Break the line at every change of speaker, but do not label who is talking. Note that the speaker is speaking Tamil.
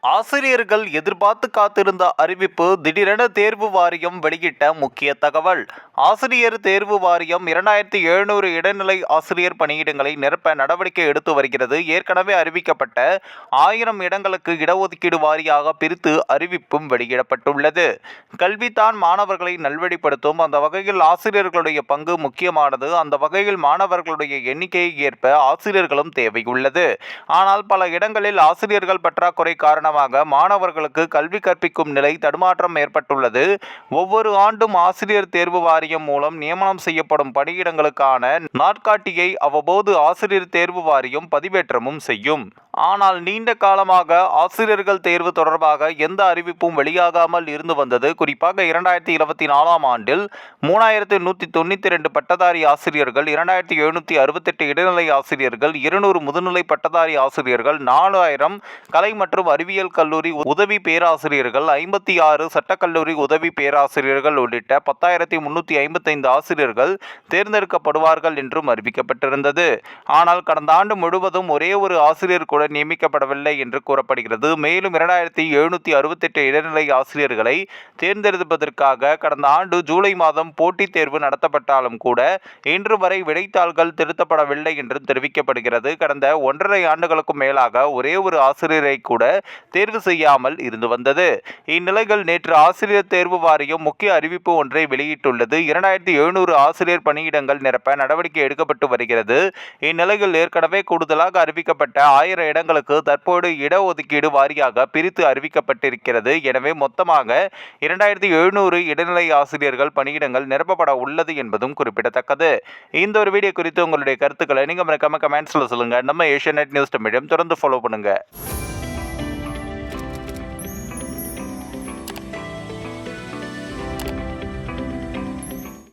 ஆசிரியர்கள் எதிர்பார்த்து காத்திருந்த அறிவிப்பு திடீரென தேர்வு வாரியம் வெளியிட்ட முக்கிய தகவல். ஆசிரியர் தேர்வு வாரியம் இரண்டாயிரத்தி எழுநூறு இடைநிலை ஆசிரியர் பணியிடங்களை நிரப்ப நடவடிக்கை எடுத்து வருகிறது. ஏற்கனவே அறிவிக்கப்பட்ட ஆயிரம் இடங்களுக்கு இடஒதுக்கீடு வாரியாக பிரித்து அறிவிப்பும் வெளியிடப்பட்டுள்ளது. கல்விதான் மாணவர்களை நல்வழிப்படுத்தும். அந்த வகையில் ஆசிரியர்களுடைய பங்கு முக்கியமானது. அந்த வகையில் மாணவர்களுடைய எண்ணிக்கையை ஏற்ப ஆசிரியர்களும் தேவையுள்ளது. ஆனால் பல இடங்களில் ஆசிரியர்கள் பற்றாக்குறை காரணம் காரணமாக மாணவர்களுக்கு கல்வி கற்பிக்கும் நிலை தடுமாற்றம் ஏற்பட்டுள்ளது. ஒவ்வொரு ஆண்டும் ஆசிரியர் தேர்வு வாரியம் மூலம் நியமனம் செய்யப்படும் பணியிடங்களுக்கான நாட்காட்டியை அவ்வப்போது ஆசிரியர் தேர்வு வாரியம் பதிவேற்றமும் செய்யும். ஆனால் நீண்ட காலமாக ஆசிரியர்கள் தேர்வு தொடர்பாக எந்த அறிவிப்பும் வெளியாகாமல் இருந்து வந்தது. குறிப்பாக இரண்டாயிரத்தி இருபத்தி நாலாம் ஆண்டில் மூணாயிரத்தி நூற்றி தொண்ணூற்றி ரெண்டு பட்டதாரி ஆசிரியர்கள் இரண்டாயிரத்தி எழுநூற்றி அறுபத்தெட்டு இடைநிலை ஆசிரியர்கள் இருநூறு முதுநிலை பட்டதாரி ஆசிரியர்கள் நாலாயிரம் கலை மற்றும் அறிவியல் கல்லூரி உதவி பேராசிரியர்கள் ஐம்பத்தி ஆறு சட்டக்கல்லூரி உதவி பேராசிரியர்கள் உள்ளிட்ட பத்தாயிரத்தி முன்னூற்றி ஐம்பத்தைந்து ஆசிரியர்கள் தேர்ந்தெடுக்கப்படுவார்கள் என்றும் அறிவிக்கப்பட்டிருந்தது. ஆனால் கடந்த ஆண்டு முழுவதும் ஒரே ஒரு ஆசிரியர் கூட நியமிக்கப்படவில்லை என்று கூறப்படுகிறது. மேலும் இரண்டாயிரத்தி எழுநூற்றி அறுபத்தெட்டு இடைநிலை ஆசிரியர்களை தேர்ந்தெடுப்பதற்காக கடந்த ஆண்டு ஜூலை மாதம் போட்டித் தேர்வு நடத்தப்பட்டாலும் கூட இன்று வரை விடைத்தாள்கள் திருத்தப்படவில்லை என்றும் தெரிவிக்கப்படுகிறது. கடந்த ஒன்றரை ஆண்டுகளுக்கும் மேலாக ஒரே ஒரு ஆசிரியரை கூட தேர்வு செய்யாமல் இருந்து வந்தது. இந்நிலையில் நேற்று ஆசிரியர் தேர்வு வாரியம் முக்கிய அறிவிப்பு ஒன்றை வெளியிட்டுள்ளது. இரண்டாயிரத்தி எழுநூறு ஆசிரியர் பணியிடங்கள் நிரப்ப நடவடிக்கை எடுக்கப்பட்டு வருகிறது. இந்நிலையில் ஏற்கனவே கூடுதலாக அறிவிக்கப்பட்ட ஆயிரம் இடங்களுக்கு தற்போது இடஒதுக்கீடு வாரியாக பிரித்து அறிவிக்கப்பட்டிருக்கிறது. எனவே மொத்தமாக இரண்டாயிரத்தி எழுநூறு இடைநிலை ஆசிரியர்கள் பணியிடங்கள் நிரப்பப்பட உள்ளது என்பதும் குறிப்பிடத்தக்கது. இந்த ஒரு வீடியோ குறித்து உங்களுடைய கருத்துக்களை நீங்கள் மறக்காம கமெண்ட்ஸில் சொல்லுங்கள் நம்ம ஏஷியா நியூஸ் தமிழம் தொடர்ந்து ஃபாலோ பண்ணுங்கள்